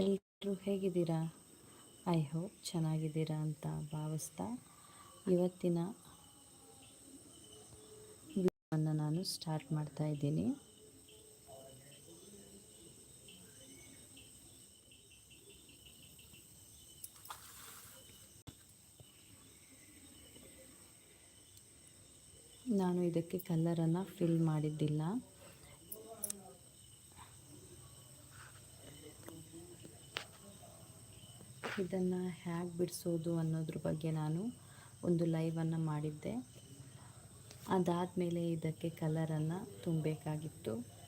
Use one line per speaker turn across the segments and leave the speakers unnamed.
ಎಲ್ಲರೂ ಹೇಗಿದ್ದೀರಾ? I hope ಚೆನ್ನಾಗಿದ್ದೀರಾ ಅಂತ ಭಾವಿಸ್ತಾ ಇವತ್ತಿನ ವಿಡಿಯೋವನ್ನು ನಾನು ಸ್ಟಾರ್ಟ್ ಮಾಡ್ತಾ ಇದ್ದೀನಿ. ನಾನು ಇದಕ್ಕೆ ಕಲ್ಲರನ್ನು ಫಿಲ್ ಮಾಡಿದ್ದಿಲ್ಲ. ಇದನ್ನು ಹೇಗೆ ಬಿಡಿಸೋದು ಅನ್ನೋದ್ರ ಬಗ್ಗೆ ನಾನು ಒಂದು ಲೈವನ್ನು ಮಾಡಿದ್ದೆ. ಅದಾದಮೇಲೆ ಇದಕ್ಕೆ ಕಲರನ್ನು ತುಂಬಬೇಕಾಗಿತ್ತು.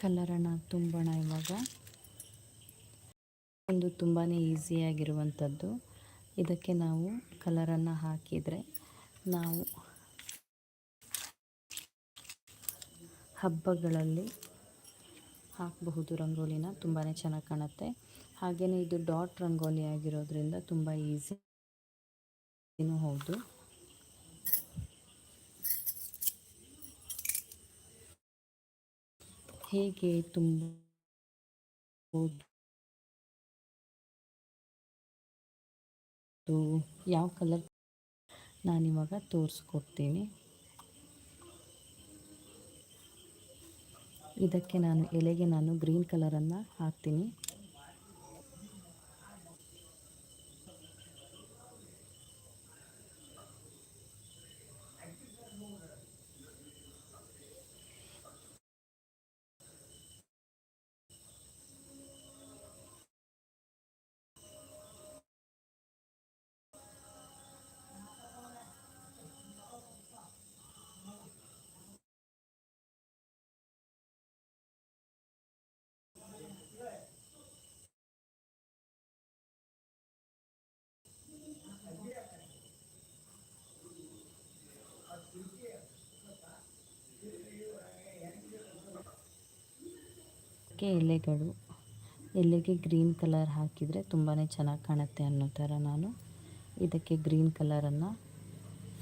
ಕಲರನ್ನು ತುಂಬೋಣ ಇವಾಗ. ಒಂದು ತುಂಬಾ ಈಸಿಯಾಗಿರುವಂಥದ್ದು ಇದಕ್ಕೆ ನಾವು ಕಲರನ್ನು ಹಾಕಿದರೆ ನಾವು ಹಬ್ಬಗಳಲ್ಲಿ ಹಾಕಬಹುದು ರಂಗೋಲಿನ ತುಂಬಾ ಚೆನ್ನಾಗಿ ಕಾಣುತ್ತೆ. ಹಾಗೆಯೇ ಇದು ಡಾಟ್ ರಂಗೋಲಿ ಆಗಿರೋದ್ರಿಂದ ತುಂಬ ಈಸಿನೂ ಹೌದು. ಹೇಗೆ ತುಂಬ ಯಾವ ಕಲರ್ ನಾನಿವಾಗ ತೋರಿಸ್ಕೊಡ್ತೀನಿ. ಇದಕ್ಕೆ ನಾನು ಎಲೆಗೆ ನಾನು ಗ್ರೀನ್ ಕಲರನ್ನು ಹಾಕ್ತೀನಿ. ಅದಕ್ಕೆ ಎಲೆಗಳು, ಎಲೆಗೆ ಗ್ರೀನ್ ಕಲರ್ ಹಾಕಿದರೆ ತುಂಬಾ ಚೆನ್ನಾಗಿ ಕಾಣುತ್ತೆ ಅನ್ನೋ ಥರ ನಾನು ಇದಕ್ಕೆ ಗ್ರೀನ್ ಕಲರನ್ನು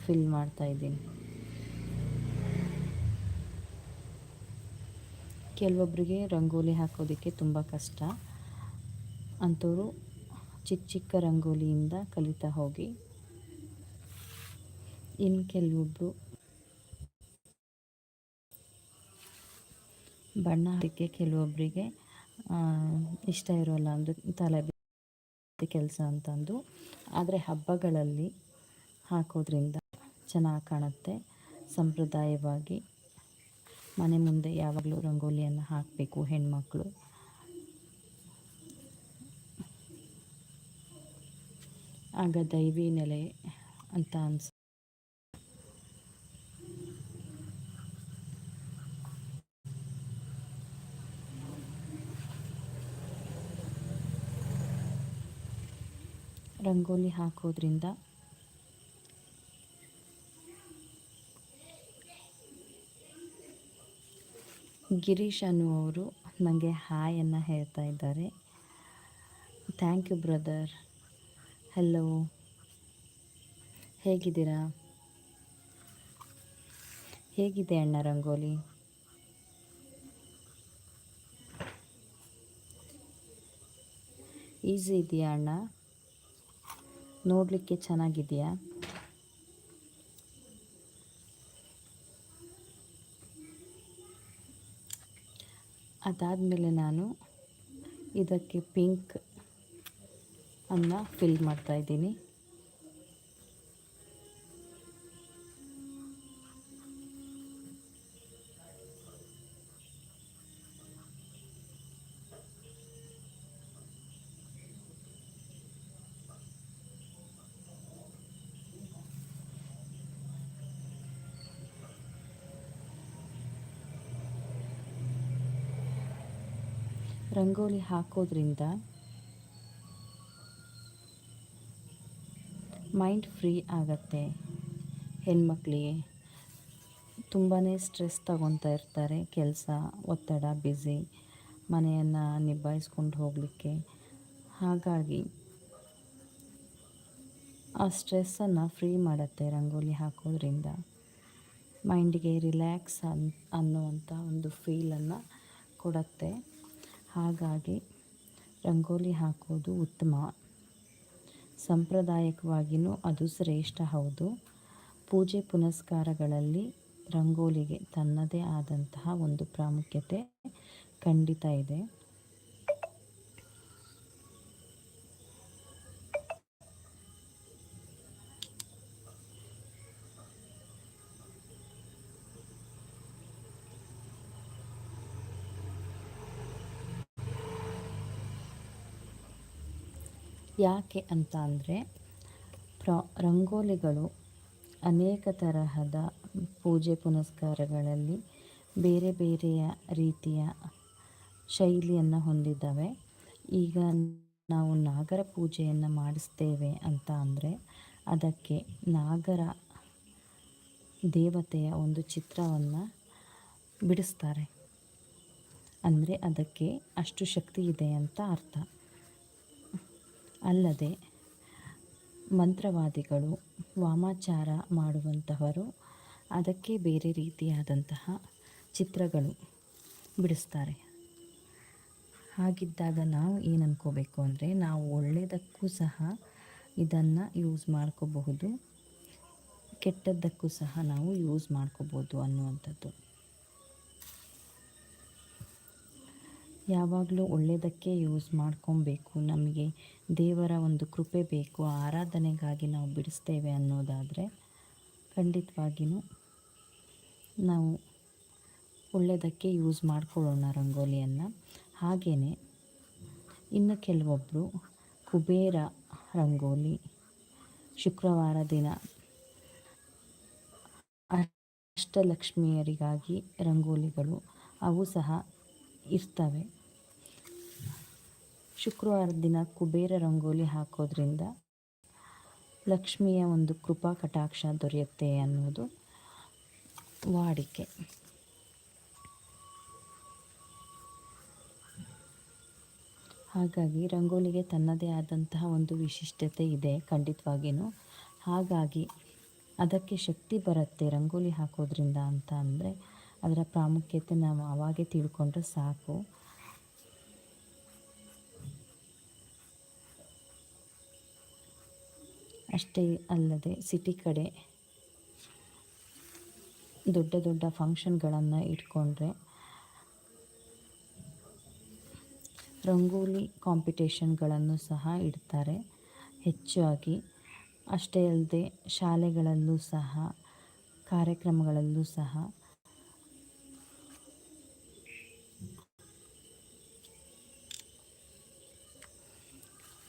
ಫಿಲ್ ಮಾಡ್ತಾಯಿದ್ದೀನಿ ಕೆಲವೊಬ್ಬರಿಗೆ ರಂಗೋಲಿ ಹಾಕೋದಕ್ಕೆ ತುಂಬ ಕಷ್ಟ. ಅಂಥವರು ಚಿಕ್ಕ ಚಿಕ್ಕ ರಂಗೋಲಿಯಿಂದ ಕಲಿತಾ ಹೋಗಿ ಇನ್ನು ಕೆಲವೊಬ್ಬರು ಬಣ್ಣ ಅದಕ್ಕೆ ಕೆಲವೊಬ್ಬರಿಗೆ ಇಷ್ಟ ಇರೋಲ್ಲ ಅಂದರೆ ತಲೆ ಕೆಲಸ ಅಂತಂದು. ಆದರೆ ಹಬ್ಬಗಳಲ್ಲಿ ಹಾಕೋದ್ರಿಂದ ಚೆನ್ನಾಗಿ ಕಾಣುತ್ತೆ. ಸಂಪ್ರದಾಯವಾಗಿ ಮನೆ ಮುಂದೆ ಯಾವಾಗಲೂ ರಂಗೋಲಿಯನ್ನು ಹಾಕಬೇಕು ಹೆಣ್ಮಕ್ಳು. ಆಗ ದೈವಿ ನೆಲೆ ಅಂತ ಅನ್ಸ್ ರಂಗೋಲಿ ಹಾಕೋದ್ರಿಂದ ಗಿರೀಶ್ ಅನ್ನುವರು ನನಗೆ ಹಾಯನ್ನು ಹೇಳ್ತಾ ಇದ್ದಾರೆ. ಥ್ಯಾಂಕ್ ಯು ಬ್ರದರ್ ಹಲೋ ಹೇಗಿದ್ದೀರಾ? ಹೇಗಿದೆ ಅಣ್ಣ ರಂಗೋಲಿ? ಈಸಿ ಇದೆಯಾ ಅಣ್ಣ? ನೋಡಲಿಕ್ಕೆ ಚೆನ್ನಾಗಿದೆಯಾ? ಅದಾದಮೇಲೆ ನಾನು ಇದಕ್ಕೆ ಪಿಂಕ್ ಅನ್ನ ಫಿಲ್ ಮಾಡ್ತಾಯಿದ್ದೀನಿ ರಂಗೋಲಿ ಹಾಕೋದ್ರಿಂದ ಮೈಂಡ್ ಫ್ರೀ ಆಗತ್ತೆ. ಹೆಣ್ಮಕ್ಳಿಗೆ ತುಂಬಾ ಸ್ಟ್ರೆಸ್ ತಗೊತಾ ಇರ್ತಾರೆ, ಕೆಲಸ, ಒತ್ತಡ ಬ್ಯುಸಿ ಮನೆಯನ್ನು ನಿಭಾಯಿಸ್ಕೊಂಡು ಹೋಗಲಿಕ್ಕೆ. ಹಾಗಾಗಿ ಆ ಸ್ಟ್ರೆಸ್ಸನ್ನು ಫ್ರೀ ಮಾಡುತ್ತೆ ರಂಗೋಲಿ ಹಾಕೋದ್ರಿಂದ. ಮೈಂಡಿಗೆ ರಿಲ್ಯಾಕ್ಸ್ ಅನ್ ಅನ್ನುವಂಥ ಒಂದು ಫೀಲನ್ನು ಕೊಡುತ್ತೆ. ಹಾಗಾಗಿ ರಂಗೋಲಿ ಹಾಕೋದು ಉತ್ತಮ. ಸಾಂಪ್ರದಾಯಿಕವಾಗಿಯೂ ಅದು ಶ್ರೇಷ್ಠ, ಹೌದು. ಪೂಜೆ ಪುನಸ್ಕಾರಗಳಲ್ಲಿ ರಂಗೋಲಿಗೆ ತನ್ನದೇ ಆದಂತಹ ಒಂದು ಪ್ರಾಮುಖ್ಯತೆ ಖಂಡಿತ ಇದೆ. ಯಾಕೆ ಅಂತ ಅಂದರೆ ಪ್ರ, ರಂಗೋಲಿಗಳು ಅನೇಕ ತರಹದ ಪೂಜೆ ಪುನಸ್ಕಾರಗಳಲ್ಲಿ ಬೇರೆ ಬೇರೆಯ ರೀತಿಯ ಶೈಲಿಯನ್ನು ಹೊಂದಿದ್ದಾವೆ. ಈಗ ನಾವು ನಾಗರ ಪೂಜೆಯನ್ನು ಮಾಡಿಸ್ತೇವೆ ಅಂತ ಅಂದರೆ ಅದಕ್ಕೆ ನಾಗರ ದೇವತೆಯ ಒಂದು ಚಿತ್ರವನ್ನು ಬಿಡಿಸ್ತಾರೆ. ಅಂದರೆ ಅದಕ್ಕೆ ಅಷ್ಟು ಶಕ್ತಿ ಇದೆ ಅಂತ ಅರ್ಥ. ಅಲ್ಲದೆ ಮಂತ್ರವಾದಿಗಳು, ವಾಮಾಚಾರ ಮಾಡುವಂತಹವರು ಅದಕ್ಕೆ ಬೇರೆ ರೀತಿಯಾದಂತಹ ಚಿತ್ರಗಳು ಬಿಡಿಸ್ತಾರೆ. ಹಾಗಿದ್ದಾಗ ನಾವು ಏನು ಅಂದ್ಕೋಬೇಕು ಅಂದರೆ ನಾವು ಒಳ್ಳೆಯದಕ್ಕೂ ಸಹ ಇದನ್ನು ಯೂಸ್ ಮಾಡ್ಕೋಬಹುದು, ಕೆಟ್ಟದ್ದಕ್ಕೂ ಸಹ ನಾವು ಯೂಸ್ ಮಾಡ್ಕೋಬೋದು ಅನ್ನುವಂಥದ್ದು. ಯಾವಾಗಲೂ ಒಳ್ಳೆಯದಕ್ಕೆ ಯೂಸ್ ಮಾಡ್ಕೊಬೇಕು. ನಮಗೆ ದೇವರ ಒಂದು ಕೃಪೆ ಬೇಕು. ಆರಾಧನೆಗಾಗಿ ನಾವು ಬಿಡಿಸ್ತೇವೆ ಅನ್ನೋದಾದರೆ ಖಂಡಿತವಾಗಿಯೂ ನಾವು ಒಳ್ಳೆಯದಕ್ಕೆ ಯೂಸ್ ಮಾಡ್ಕೊಳ್ಳೋಣ ರಂಗೋಲಿಯನ್ನು. ಹಾಗೆಯೇ ಇನ್ನು ಕೆಲವೊಬ್ಬರು ಕುಬೇರ ರಂಗೋಲಿ ಶುಕ್ರವಾರ ದಿನ ಅಷ್ಟಲಕ್ಷ್ಮಿಯರಿಗಾಗಿ ರಂಗೋಲಿಗಳು ಅವು ಸಹ ಇರ್ತವೆ. ಶುಕ್ರವಾರದ ದಿನ ಕುಬೇರ ರಂಗೋಲಿ ಹಾಕೋದ್ರಿಂದ ಲಕ್ಷ್ಮಿಯ ಒಂದು ಕೃಪಾ ಕಟಾಕ್ಷ ದೊರೆಯುತ್ತೆ ಅನ್ನೋದು ವಾಡಿಕೆ. ಹಾಗಾಗಿ ರಂಗೋಲಿಗೆ ತನ್ನದೇ ಆದಂತಹ ಒಂದು ವಿಶಿಷ್ಟತೆ ಇದೆ ಖಂಡಿತವಾಗಿಯೂ ಹಾಗಾಗಿ ಅದಕ್ಕೆ ಶಕ್ತಿ ಬರುತ್ತೆ ರಂಗೋಲಿ ಹಾಕೋದ್ರಿಂದ ಅಂತ ಅಂದರೆ ಅದರ ಪ್ರಾಮುಖ್ಯತೆ ನಾವು ಅವಾಗೆ ತಿಳ್ಕೊಂಡ್ರೆ ಸಾಕು. ಅಷ್ಟೇ ಅಲ್ಲದೆ ಸಿಟಿ ಕಡೆ ದೊಡ್ಡ ದೊಡ್ಡ ಫಂಕ್ಷನ್ಗಳನ್ನು ಇಟ್ಕೊಂಡ್ರೆ ರಂಗೋಲಿ ಕಾಂಪಿಟೇಷನ್ಗಳನ್ನು ಸಹ ಇಡ್ತಾರೆ. ಹೆಚ್ಚಾಗಿ ಅಷ್ಟೇ ಅಲ್ಲದೆ ಶಾಲೆಗಳಲ್ಲೂ ಸಹ, ಕಾರ್ಯಕ್ರಮಗಳಲ್ಲೂ ಸಹ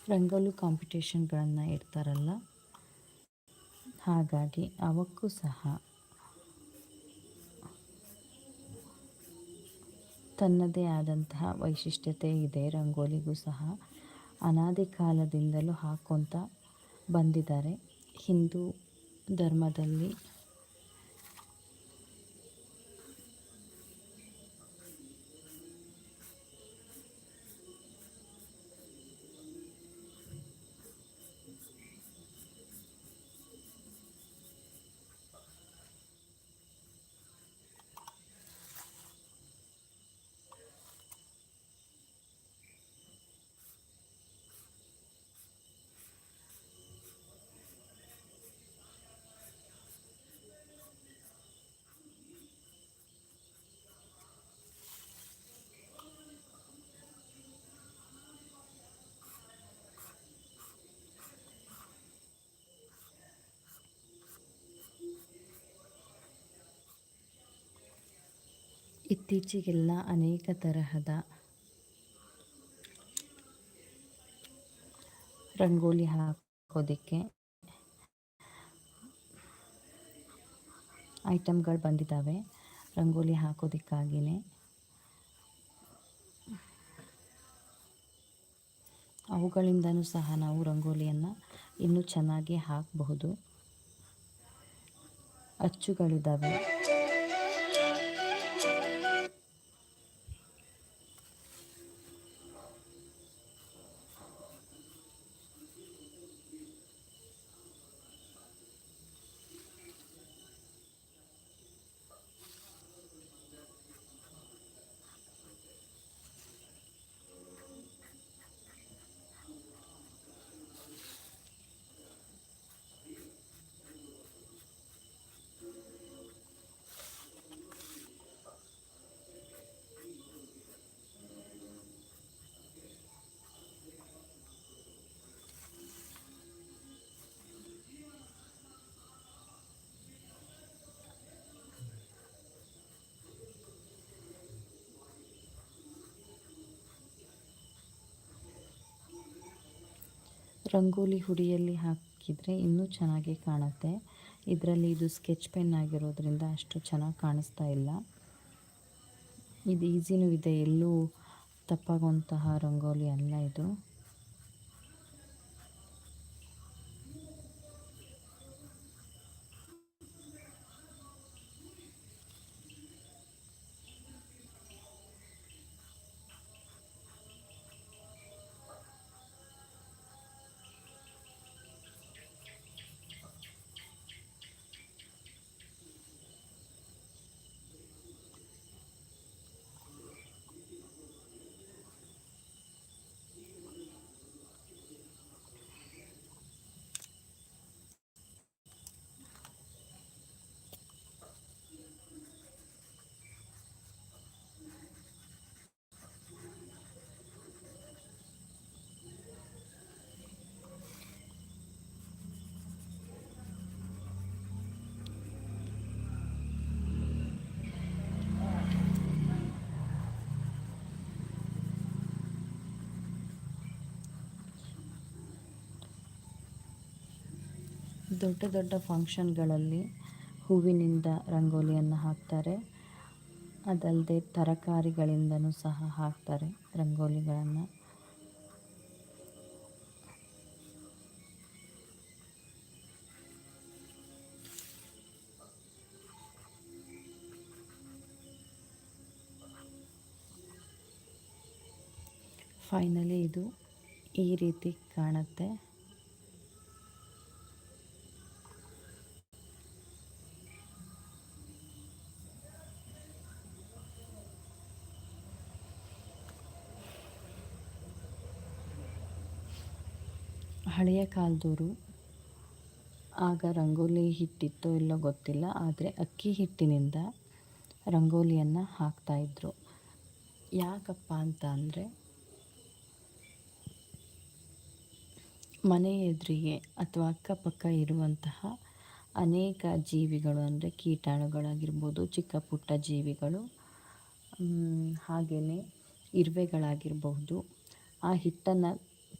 ರಂಗೋಲಿ ಕಾಂಪಿಟೇಷನ್ಗಳನ್ನು ಇಡ್ತಾರಲ್ಲ? ಹಾಗಾಗಿ ಅವಕ್ಕೂ ಸಹ ತನ್ನದೇ ಆದಂತಹ ವೈಶಿಷ್ಟ್ಯತೆ ಇದೆ. ರಂಗೋಲಿಗೂ ಸಹ ಅನಾದಿ ಕಾಲದಿಂದಲೂ ಹಾಕ್ಕೊತ ಬಂದಿದ್ದಾರೆ. ಹಿಂದೂ ಧರ್ಮದಲ್ಲಿ ಇತ್ತೀಚೆಗೆಲ್ಲ ಅನೇಕ ತರಹದ ರಂಗೋಲಿ ಹಾಕೋದಕ್ಕೆ ಐಟಮ್ಗಳು ಬಂದಿದ್ದಾವೆ. ರಂಗೋಲಿ ಹಾಕೋದಕ್ಕಾಗಿಯೇ ಅವುಗಳಿಂದನೂ ಸಹ ನಾವು ರಂಗೋಲಿಯನ್ನು ಇನ್ನೂ ಚೆನ್ನಾಗಿ ಹಾಕಬಹುದು. ಅಚ್ಚುಗಳಿದ್ದಾವೆ. ರಂಗೋಲಿ ಹುಡಿಯಲ್ಲಿ ಹಾಕಿದರೆ ಇನ್ನೂ ಚೆನ್ನಾಗಿ ಕಾಣುತ್ತೆ. ಇದರಲ್ಲಿ ಇದು ಸ್ಕೆಚ್ ಪೆನ್ ಆಗಿರೋದ್ರಿಂದ ಅಷ್ಟು ಚೆನ್ನಾಗಿ ಕಾಣಿಸ್ತಾ ಇಲ್ಲ. ಇದು ಈಸಿನೂ ಇದೆ ಎಲ್ಲೂ ತಪ್ಪಾಗುವಂತಹ ರಂಗೋಲಿ ಅಲ್ಲ ಇದು. ದೊಡ್ಡ ದೊಡ್ಡ ಫಂಕ್ಷನ್ಗಳಲ್ಲಿ ಹೂವಿನಿಂದ ರಂಗೋಲಿಯನ್ನು ಹಾಕ್ತಾರೆ. ಅದಲ್ಲದೆ ತರಕಾರಿಗಳಿಂದನೂ ಸಹ ಹಾಕ್ತಾರೆ ರಂಗೋಲಿಗಳನ್ನು. ಫೈನಲಿ ಇದು ಈ ರೀತಿ ಕಾಣುತ್ತೆ. ಹಳೆಯ ಕಾಲದವರು ಆಗ ರಂಗೋಲಿ ಹಿಟ್ಟಿತ್ತೋ ಇಲ್ಲೋ ಗೊತ್ತಿಲ್ಲ, ಆದರೆ ಅಕ್ಕಿ ಹಿಟ್ಟಿನಿಂದ ರಂಗೋಲಿಯನ್ನು ಹಾಕ್ತಾಯಿದ್ರು ಯಾಕಪ್ಪ ಅಂತ ಅಂದರೆ, ಮನೆ ಎದುರಿಗೆ ಅಥವಾ ಅಕ್ಕಪಕ್ಕ ಇರುವಂತಹ ಅನೇಕ ಜೀವಿಗಳು ಅಂದರೆ ಕೀಟಾಣುಗಳಾಗಿರ್ಬೋದು, ಚಿಕ್ಕ ಪುಟ್ಟ ಜೀವಿಗಳು ಹಾಗೆಯೇ ಇರುವೆಗಳಾಗಿರಬಹುದು, ಆ ಹಿಟ್ಟನ್ನು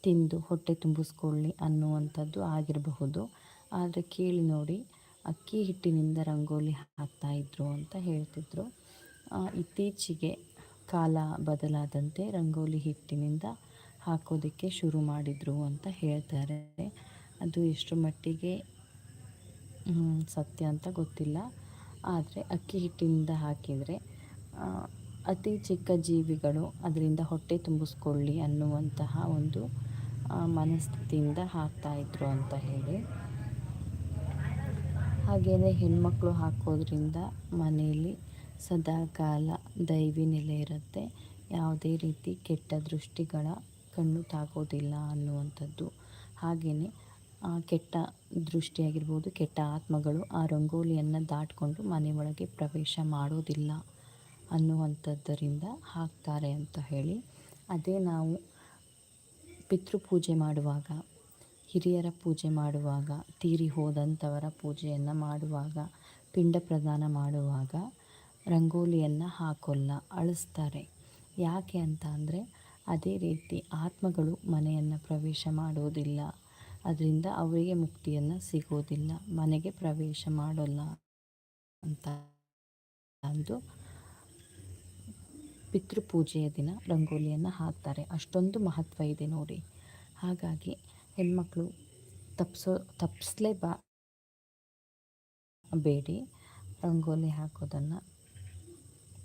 ತಿಂದು ಹೊಟ್ಟೆ ತುಂಬಿಸ್ಕೊಳ್ಳಿ ಅನ್ನುವಂಥದ್ದು ಆಗಿರಬಹುದು. ಆದರೆ ಕೇಳಿ ನೋಡಿ, ಅಕ್ಕಿ ಹಿಟ್ಟಿನಿಂದ ರಂಗೋಲಿ ಹಾಕ್ತಾಯಿದ್ರು ಅಂತ ಹೇಳ್ತಿದ್ರು. ಇತ್ತೀಚೆಗೆ ಕಾಲ ಬದಲಾದಂತೆ ರಂಗೋಲಿ ಹಿಟ್ಟಿನಿಂದ ಹಾಕೋದಕ್ಕೆ ಶುರು ಮಾಡಿದರು ಅಂತ ಹೇಳ್ತಾರೆ. ಅದು ಎಷ್ಟು ಮಟ್ಟಿಗೆ ಸತ್ಯ ಅಂತ ಗೊತ್ತಿಲ್ಲ. ಆದರೆ ಅಕ್ಕಿ ಹಿಟ್ಟಿನಿಂದ ಹಾಕಿದರೆ ಅತಿ ಚಿಕ್ಕ ಜೀವಿಗಳು ಅದರಿಂದ ಹೊಟ್ಟೆ ತುಂಬಿಸ್ಕೊಳ್ಳಿ ಅನ್ನುವಂತಹ ಒಂದು ಮನಸ್ಥಿತಿಯಿಂದ ಹಾಕ್ತಾಯಿದ್ರು ಅಂತ ಹೇಳಿ. ಹಾಗೆಯೇ ಹೆಣ್ಮಕ್ಳು ಹಾಕೋದ್ರಿಂದ ಮನೆಯಲ್ಲಿ ಸದಾ ಕಾಲ ದೈವಿ ನೆಲೆ ಇರುತ್ತೆ. ಯಾವುದೇ ರೀತಿ ಕೆಟ್ಟ ದೃಷ್ಟಿಗಳ ಕಣ್ಣು ತಾಗೋದಿಲ್ಲ ಅನ್ನುವಂಥದ್ದು. ಹಾಗೆಯೇ ಕೆಟ್ಟ ದೃಷ್ಟಿಯಾಗಿರ್ಬೋದು, ಕೆಟ್ಟ ಆತ್ಮಗಳು ಆ ರಂಗೋಲಿಯನ್ನು ದಾಟಿಕೊಂಡು ಮನೆ ಪ್ರವೇಶ ಮಾಡೋದಿಲ್ಲ. ಅನ್ನುವಂಥದ್ದರಿಂದ ಹಾಕ್ತಾರೆ ಅಂತ ಹೇಳಿ ಅದೇ ನಾವು ಪಿತೃಪೂಜೆ ಮಾಡುವಾಗ, ಹಿರಿಯರ ಪೂಜೆ ಮಾಡುವಾಗ, ತೀರಿ ಹೋದಂಥವರ ಪೂಜೆಯನ್ನು ಮಾಡುವಾಗ, ಪಿಂಡ ಪ್ರದಾನ ಮಾಡುವಾಗ ರಂಗೋಲಿಯನ್ನು ಹಾಕೋಲ್ಲ, ಅಳಿಸ್ತಾರೆ. ಯಾಕೆ ಅಂತ ಅಂದರೆ ಅದೇ ರೀತಿ ಆತ್ಮಗಳು ಮನೆಯನ್ನು ಪ್ರವೇಶ ಮಾಡೋದಿಲ್ಲ ಅದರಿಂದ ಅವರಿಗೆ ಮುಕ್ತಿಯನ್ನು ಸಿಗೋದಿಲ್ಲ ಮನೆಗೆ ಪ್ರವೇಶ ಮಾಡೋಲ್ಲ ಅಂತ ಅಂದು ಪಿತೃಪೂಜೆಯ ದಿನ ರಂಗೋಲಿಯನ್ನು ಹಾಕ್ತಾರೆ. ಅಷ್ಟೊಂದು ಮಹತ್ವ ಇದೆ ನೋಡಿ. ಹಾಗಾಗಿ ಹೆಣ್ಮಕ್ಳು ತಪ್ಪಿಸೋ ತಪ್ಪಿಸ್ಲೇಬಾ ಬೇಡಿ. ರಂಗೋಲಿ ಹಾಕೋದನ್ನು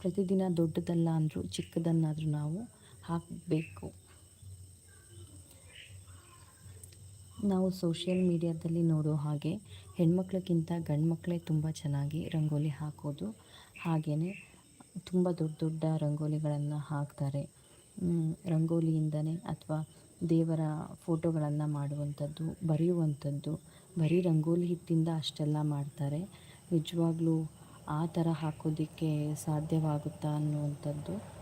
ಪ್ರತಿದಿನ ದೊಡ್ಡದಲ್ಲ ಅಂದರೂ ಚಿಕ್ಕದನ್ನಾದರೂ ನಾವು ಹಾಕಬೇಕು. ನಾವು ಸೋಷಿಯಲ್ ಮೀಡಿಯಾದಲ್ಲಿ ನೋಡೋ ಹಾಗೆ ಹೆಣ್ಮಕ್ಳಿಗಿಂತ ಗಂಡು ಮಕ್ಕಳೇ ತುಂಬ ಚೆನ್ನಾಗಿ ರಂಗೋಲಿ ಹಾಕೋದು. ಹಾಗೆಯೇ ತುಂಬ ದೊಡ್ಡ ದೊಡ್ಡ ರಂಗೋಲಿಗಳನ್ನು ಹಾಕ್ತಾರೆ. ರಂಗೋಲಿಯಿಂದನೇ ಅಥವಾ ದೇವರ ಫೋಟೋಗಳನ್ನು ಮಾಡುವಂಥದ್ದು, ಬರೆಯುವಂಥದ್ದು, ಬರೀ ರಂಗೋಲಿ ಹಿಟ್ಟಿಂದ ಅಷ್ಟೆಲ್ಲ ಮಾಡ್ತಾರೆ. ನಿಜವಾಗ್ಲೂ ಆ ಥರ ಹಾಕೋದಕ್ಕೆ ಸಾಧ್ಯವಾಗುತ್ತಾ ಅನ್ನುವಂಥದ್ದು.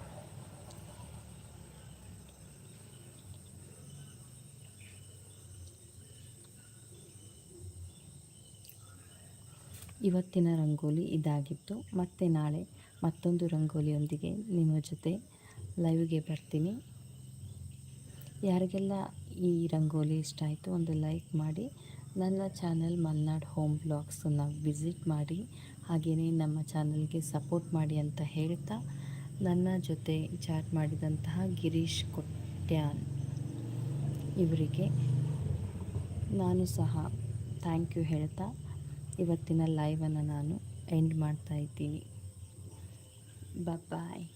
ಇವತ್ತಿನ ರಂಗೋಲಿ ಇದಾಗಿತ್ತು. ಮತ್ತೆ ನಾಳೆ ಮತ್ತೊಂದು ರಂಗೋಲಿಯೊಂದಿಗೆ ನಿಮ್ಮ ಜೊತೆ ಲೈವ್ಗೆ ಬರ್ತೀನಿ. ಯಾರಿಗೆಲ್ಲ ಈ ರಂಗೋಲಿ ಇಷ್ಟ ಆಯಿತು ಒಂದು ಲೈಕ್ ಮಾಡಿ. ನನ್ನ ಚಾನಲ್ ಮಲ್ನಾಡ್ ಹೋಮ್ ಬ್ಲಾಗ್ಸನ್ನು ವಿಸಿಟ್ ಮಾಡಿ. ಹಾಗೆಯೇ ನಮ್ಮ ಚಾನಲ್ಗೆ ಸಪೋರ್ಟ್ ಮಾಡಿ ಅಂತ ಹೇಳ್ತಾ ನನ್ನ ಜೊತೆ ಚಾಟ್ ಮಾಡಿದಂತಹ ಗಿರೀಶ್ ಕೊಟ್ಯಾನ್ ಇವರಿಗೆ ನಾನು ಸಹ ಥ್ಯಾಂಕ್ ಯು ಹೇಳ್ತಾ. ಇವತ್ತಿನ ಲೈವನ್ನು ನಾನು ಎಂಡ್ ಮಾಡ್ತಾ ಇದ್ದೀನಿ. Bye-bye.